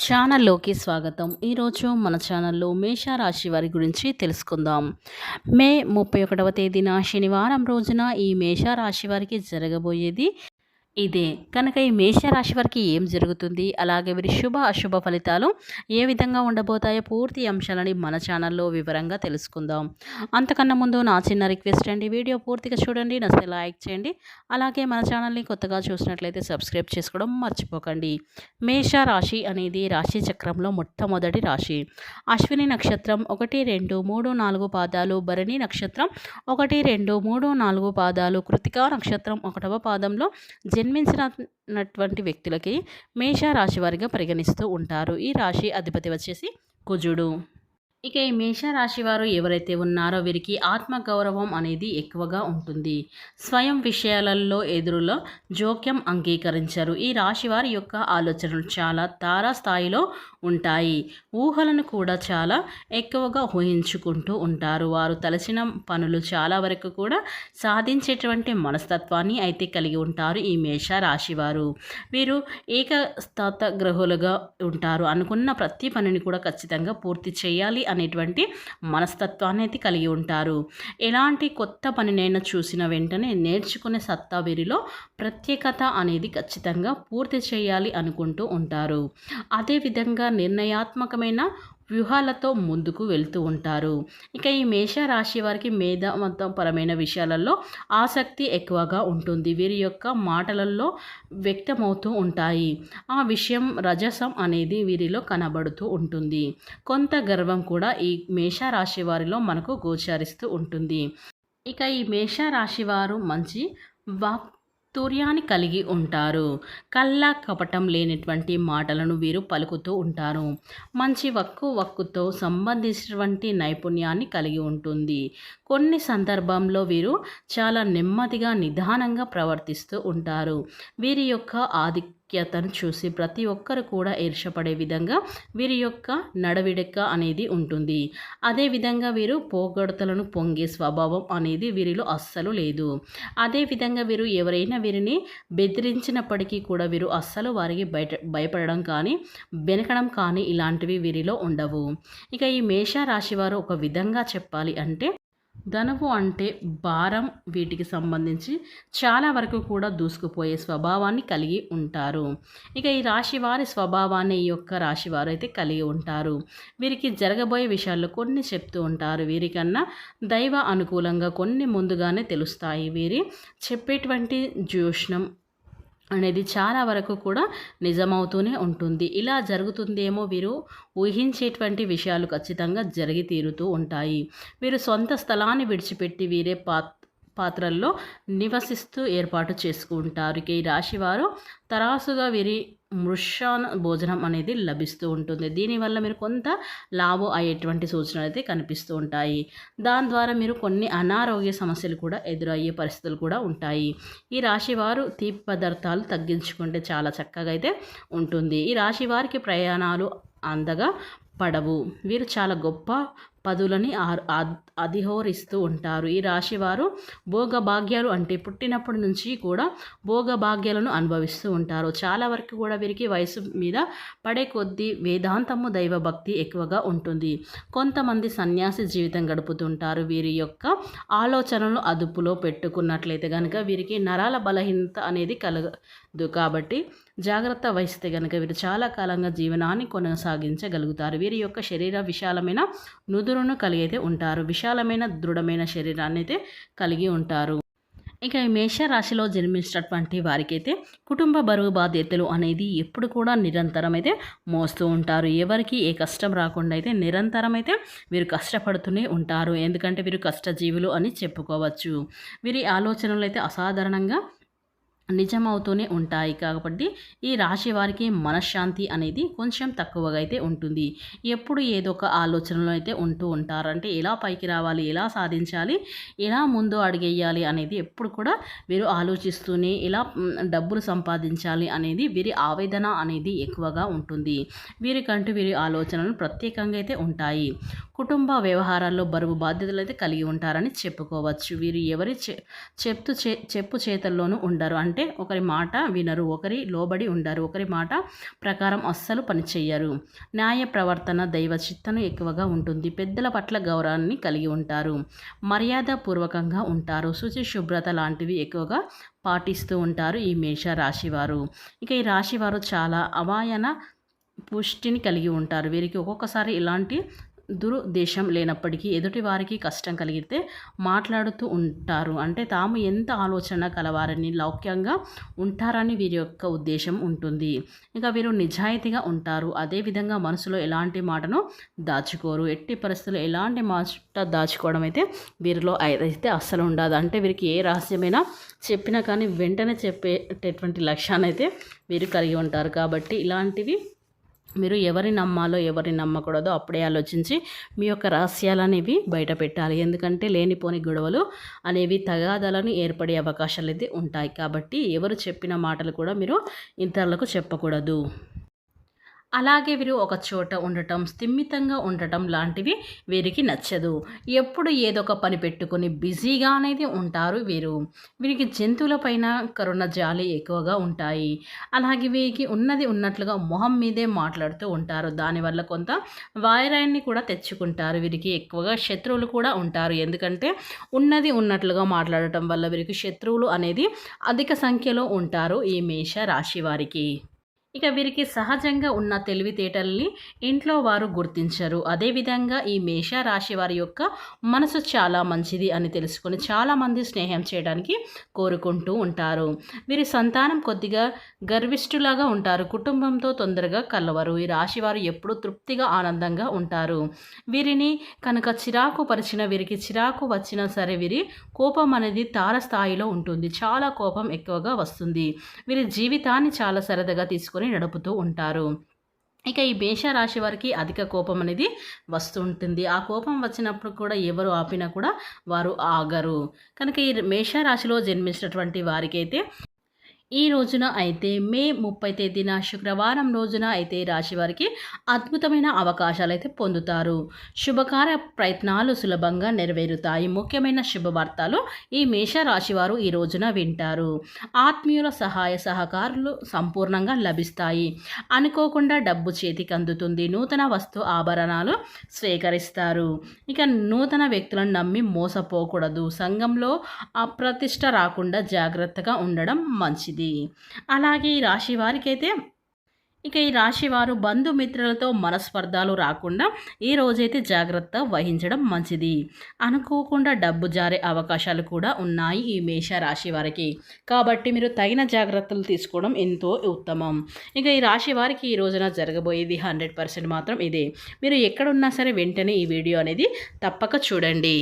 ఛానల్లోకి స్వాగతం. ఈరోజు మన ఛానల్లో మేషరాశి వారి గురించి తెలుసుకుందాం. మే ముప్పై ఒకటవ తేదీన శనివారం రోజున ఈ మేషరాశి వారికి జరగబోయేది ఇదే. కనుక ఈ మేషరాశి వారికి ఏం జరుగుతుంది? అలాగే వీరి శుభ అశుభ ఫలితాలు ఏ విధంగా ఉండబోతాయో పూర్తి అంశాలని మన ఛానల్లో వివరంగా తెలుసుకుందాం. అంతకన్నా ముందు నా చిన్న రిక్వెస్ట్ అండి. వీడియో పూర్తిగా చూడండి. నస్తే లైక్ చేయండి. అలాగే మన ఛానల్ని కొత్తగా చూసినట్లయితే సబ్స్క్రైబ్ చేసుకోవడం మర్చిపోకండి. మేష రాశి అనేది రాశి చక్రంలో మొట్టమొదటి రాశి. అశ్విని నక్షత్రం ఒకటి రెండు మూడు నాలుగు పాదాలు. భరణి నక్షత్రం ఒకటి రెండు మూడు నాలుగు పాదాలు. కృతికా నక్షత్రం ఒకటవ పాదంలో జన్మించినటువంటి వ్యక్తులకి మేష రాశి వారిగా పరిగణిస్తూ ఉంటారు. ఈ రాశి అధిపతి వచ్చేసి కుజుడు. ఇక ఈ మేషరాశి వారు ఎవరైతే ఉన్నారో వీరికి ఆత్మగౌరవం అనేది ఎక్కువగా ఉంటుంది. స్వయం విషయాలలో ఎదురులో జోక్యం అంగీకరించరు. ఈ రాశి వారి యొక్క ఆలోచనలు చాలా తారాస్థాయిలో ఉంటాయి. ఊహలను కూడా చాలా ఎక్కువగా ఊహించుకుంటూ ఉంటారు. వారు తలచిన పనులు చాలా వరకు కూడా సాధించేటువంటి మనస్తత్వాన్ని అయితే కలిగి ఉంటారు ఈ మేష రాశివారు వీరు ఏకస్తాత గ్రహులుగా ఉంటారు. అనుకున్న ప్రతి పనిని కూడా ఖచ్చితంగా పూర్తి చేయాలి. అనేటువంటి మనస్తత్వాన్ని అయితే కలిగి ఉంటారు. ఎలాంటి కొత్త పనినైనా చూసిన వెంటనే నేర్చుకునే సత్తా వీరిలో ప్రత్యేకత అనేది ఖచ్చితంగా పూర్తి చేయాలి అనుకుంటూ ఉంటారు. అదేవిధంగా నిర్ణయాత్మకమైన వ్యూహాలతో ముందుకు వెళ్తూ ఉంటారు. ఇక ఈ మేష రాశి వారికి మేధావంతపరమైన విషయాలలో ఆసక్తి ఎక్కువగా ఉంటుంది. వీరి యొక్క మాటలలో వ్యక్తమవుతూ ఉంటాయి. ఆ విషయం రజసం అనేది వీరిలో కనబడుతూ ఉంటుంది. కొంత గర్వం కూడా ఈ మేష రాశి వారిలో మనకు గోచరిస్తూ ఉంటుంది. ఇక ఈ మేష రాశి వారు మంచి వాక్ తుర్యాన్ని కలిగి ఉంటారు. కళ్ళ కపటం లేనటువంటి మాటలను వీరు పలుకుతూ ఉంటారు. మంచి వక్కు వక్కుతో సంబంధించినటువంటి నైపుణ్యాన్ని కలిగి ఉంటుంది. కొన్ని సందర్భంలో వీరు చాలా నెమ్మదిగా నిదానంగా ప్రవర్తిస్తూ ఉంటారు. వీరి యొక్క ఆది ఐక్యతను చూసి ప్రతి ఒక్కరు కూడా ఈర్షపడే విధంగా వీరి యొక్క నడవిడక అనేది ఉంటుంది. అదేవిధంగా వీరు పోగొడతలను పొంగే స్వభావం అనేది వీరిలో అస్సలు లేదు. అదేవిధంగా వీరు ఎవరైనా వీరిని బెదిరించినప్పటికీ కూడా వీరు అస్సలు వారికి బయట భయపడడం కానీ వెనకడం కానీ ఇలాంటివి వీరిలో ఉండవు. ఇక ఈ మేషరాశి వారు ఒక విధంగా చెప్పాలి అంటే ధనువు అంటే భారం వీటికి సంబంధించి చాలా వరకు కూడా దూసుకుపోయే స్వభావాన్ని కలిగి ఉంటారు. ఇక ఈ రాశి వారి స్వభావాన్ని ఈ యొక్క రాశి వారు అయితే కలిగి ఉంటారు. వీరికి జరగబోయే విషయాల్లో కొన్ని చెప్తూ ఉంటారు. వీరికన్నా దైవ అనుకూలంగా కొన్ని ముందుగానే తెలుస్తాయి. వీరి చెప్పేటువంటి జ్యోష్ణం అనేది చాలా వరకు కూడా నిజమవుతూనే ఉంటుంది. ఇలా జరుగుతుందేమో వీరు ఊహించేటువంటి విషయాలు ఖచ్చితంగా జరిగి తీరుతూ ఉంటాయి. వీరు సొంత స్థలాన్ని విడిచిపెట్టి వీరే పా పాత్రల్లో నివసిస్తూ ఏర్పాటు చేసుకుంటారు. ఇక ఈ రాశివారు తరాసుగా వీరి మృషాన భోజనం అనేది లభిస్తూ ఉంటుంది. దీనివల్ల మీరు కొంత లాభం అయ్యేటువంటి సూచనలు అయితే కనిపిస్తూ ఉంటాయి. దాని ద్వారా మీరు కొన్ని అనారోగ్య సమస్యలు కూడా ఎదురయ్యే పరిస్థితులు కూడా ఉంటాయి. ఈ రాశి వారు తీపి పదార్థాలు తగ్గించుకుంటే చాలా చక్కగా అయితే ఉంటుంది. ఈ రాశి వారికి ప్రయాణాలు అందగా పడవు. వీరు చాలా గొప్ప పదులని అధిహోరిస్తూ ఉంటారు. ఈ రాశి వారు భోగభాగ్యాలు అంటే పుట్టినప్పటి నుంచి కూడా భోగభాగ్యాలను అనుభవిస్తూ ఉంటారు. చాలా వరకు కూడా వీరికి వయసు మీద పడే కొద్దీ వేదాంతము దైవభక్తి ఎక్కువగా ఉంటుంది. కొంతమంది సన్యాసి జీవితం గడుపుతుంటారు. వీరి యొక్క ఆలోచనలు అదుపులో పెట్టుకున్నట్లయితే కనుక వీరికి నరాల బలహీనత అనేది కలగదు. కాబట్టి జాగ్రత్త వహిస్తే కనుక వీరు చాలా కాలంగా జీవనాన్ని కొనసాగించగలుగుతారు. వీరి యొక్క శరీర విశాలమైన నుదురును కలిగి అయితే ఉంటారు. విశాలమైన దృఢమైన శరీరాన్ని అయితే కలిగి ఉంటారు. ఇక ఈ మేషరాశిలో జన్మించినటువంటి వారికైతే కుటుంబ బరువు బాధ్యతలు అనేది ఎప్పుడు కూడా నిరంతరం అయితే మోస్తూ ఉంటారు. ఎవరికి ఏ కష్టం రాకుండా అయితే నిరంతరం అయితే వీరు కష్టపడుతూనే ఉంటారు. ఎందుకంటే వీరు కష్టజీవులు అని చెప్పుకోవచ్చు. వీరి ఆలోచనలు అయితే అసాధారణంగా నిజమవుతూనే ఉంటాయి. కాబట్టి ఈ రాశి వారికి మనశ్శాంతి అనేది కొంచెం తక్కువగా అయితే ఉంటుంది. ఎప్పుడు ఏదో ఒక ఆలోచనలో అయితే ఉంటూ ఉంటారు. అంటే ఎలా పైకి రావాలి? ఎలా సాధించాలి? ఎలా ముందు అడిగేయాలి? అనేది ఎప్పుడు కూడా వీరు ఆలోచిస్తూనే ఎలా డబ్బులు సంపాదించాలి అనేది వీరి ఆవేదన అనేది ఎక్కువగా ఉంటుంది. వీరికంటూ వీరి ఆలోచనలు ప్రత్యేకంగా అయితే ఉంటాయి. కుటుంబ వ్యవహారాల్లో బరువు బాధ్యతలు అయితే కలిగి ఉంటారని చెప్పుకోవచ్చు. వీరు ఎవరి చెప్తు చే చెప్పు చేతల్లోనూ ఉండరు. అంటే అంటే ఒకరి మాట వినరు ఒకరి లోబడి ఉండరు ఒకరి మాట ప్రకారం అస్సలు పనిచేయరు న్యాయ ప్రవర్తన దైవ చిత్తను ఎక్కువగా ఉంటుంది. పెద్దల పట్ల గౌరవాన్ని కలిగి ఉంటారు. మర్యాదపూర్వకంగా ఉంటారు. శుచి శుభ్రత లాంటివి ఎక్కువగా పాటిస్తూ ఉంటారు ఈ మేష రాశివారు. ఇక ఈ రాశివారు చాలా అవాయన పుష్టిని కలిగి ఉంటారు. వీరికి ఒక్కొక్కసారి ఇలాంటి దురుద్దేశం లేనప్పటికీ ఎదుటి వారికి కష్టం కలిగితే మాట్లాడుతూ ఉంటారు. అంటే తాము ఎంత ఆలోచన కలవారని లౌక్యంగా ఉంటారని వీరి యొక్క ఉద్దేశం ఉంటుంది. ఇంకా వీరు నిజాయితీగా ఉంటారు. అదేవిధంగా మనసులో ఎలాంటి మాటను దాచుకోరు. ఎట్టి పరిస్థితుల్లో ఎలాంటి మాట దాచుకోవడం అయితే వీరిలో అయితే అస్సలు ఉండదు. అంటే వీరికి ఏ రహస్యమైనా చెప్పినా కానీ వెంటనే చెప్పేటటువంటి లక్ష్యాన్ని అయితే వీరు కలిగి ఉంటారు. కాబట్టి ఇలాంటివి మీరు ఎవరి నమ్మాలో ఎవరిని నమ్మకూడదో అప్పుడే ఆలోచించి మీ యొక్క రహస్యాలు అనేవి బయట పెట్టాలి ఎందుకంటే లేనిపోని గొడవలు అనేవి తగాదాలను ఏర్పడే అవకాశాలు అయితే ఉంటాయి. కాబట్టి ఎవరు చెప్పిన మాటలు కూడా మీరు ఇతరులకు చెప్పకూడదు. అలాగే వీరు ఒక చోట ఉండటం స్థిమితంగా ఉండటం లాంటివి వీరికి నచ్చదు. ఎప్పుడు ఏదో ఒక పని పెట్టుకొని బిజీగా అనేది ఉంటారు వీరు. వీరికి జంతువులపైన కరుణ జాలి ఎక్కువగా ఉంటాయి. అలాగే వీరికి ఉన్నది ఉన్నట్లుగా మొహం మీదే మాట్లాడుతూ ఉంటారు. దానివల్ల కొంత వాయిరాన్ని కూడా తెచ్చుకుంటారు. వీరికి ఎక్కువగా శత్రువులు కూడా ఉంటారు. ఎందుకంటే ఉన్నది ఉన్నట్లుగా మాట్లాడటం వల్ల వీరికి శత్రువులు అనేది అధిక సంఖ్యలో ఉంటారు ఈ మేష రాశి వారికి. ఇక వీరికి సహజంగా ఉన్న తెలివితేటల్ని ఇంట్లో వారు గుర్తించరు. అదేవిధంగా ఈ మేష రాశి వారి యొక్క మనసు చాలా మంచిది అని తెలుసుకొని చాలామంది స్నేహం చేయడానికి కోరుకుంటూ ఉంటారు. వీరి సంతానం కొద్దిగా గర్విష్ఠులాగా ఉంటారు. కుటుంబంతో తొందరగా కలవరు. ఈ రాశి వారు ఎప్పుడూ తృప్తిగా ఆనందంగా ఉంటారు. వీరిని కనుక చిరాకు పరిచిన వీరికి చిరాకు వచ్చినా సరే వీరి కోపం అనేది తార స్థాయిలో ఉంటుంది. చాలా కోపం ఎక్కువగా వస్తుంది. వీరి జీవితాన్ని చాలా సరదాగా తీసుకొని చేసుకొని నడుపుతూ ఉంటారు. ఇక ఈ మేష రాశి వారికి అధిక కోపం అనేది వస్తుంటుంది. ఆ కోపం వచ్చినప్పుడు కూడా ఎవరు ఆపినా కూడా వారు ఆగరు. కనుక ఈ మేషరాశిలో జన్మించినటువంటి వారికైతే ఈ రోజున అయితే మే ముప్పై తేదీన శుక్రవారం రోజున అయితే రాశి వారికి అద్భుతమైన అవకాశాలు అయితే పొందుతారు. శుభకార్య ప్రయత్నాలు సులభంగా నెరవేరుతాయి. ముఖ్యమైన శుభవార్తలు ఈ మేష రాశివారు ఈ రోజున వింటారు. ఆత్మీయుల సహాయ సహకారులు సంపూర్ణంగా లభిస్తాయి. అనుకోకుండా డబ్బు చేతికి అందుతుంది. నూతన వస్తు ఆభరణాలు స్వీకరిస్తారు. ఇక నూతన వ్యక్తులను నమ్మి మోసపోకూడదు. సంఘంలో అప్రతిష్ట రాకుండా జాగ్రత్తగా ఉండడం మంచిది. మంచిది అలాగే ఈ రాశి వారికైతే ఇక ఈ రాశి వారు బంధుమిత్రులతో మనస్పర్ధాలు రాకుండా ఈ రోజైతే జాగ్రత్త వహించడం మంచిది. అనుకోకుండా డబ్బు జారే అవకాశాలు కూడా ఉన్నాయి ఈ మేష రాశి వారికి. కాబట్టి మీరు తగిన జాగ్రత్తలు తీసుకోవడం ఎంతో ఉత్తమం. ఇక ఈ రాశి వారికి ఈ రోజున జరగబోయేది హండ్రెడ్ పర్సెంట్ మాత్రం ఇదే. మీరు ఎక్కడున్నా సరే వెంటనే ఈ వీడియో అనేది తప్పక చూడండి.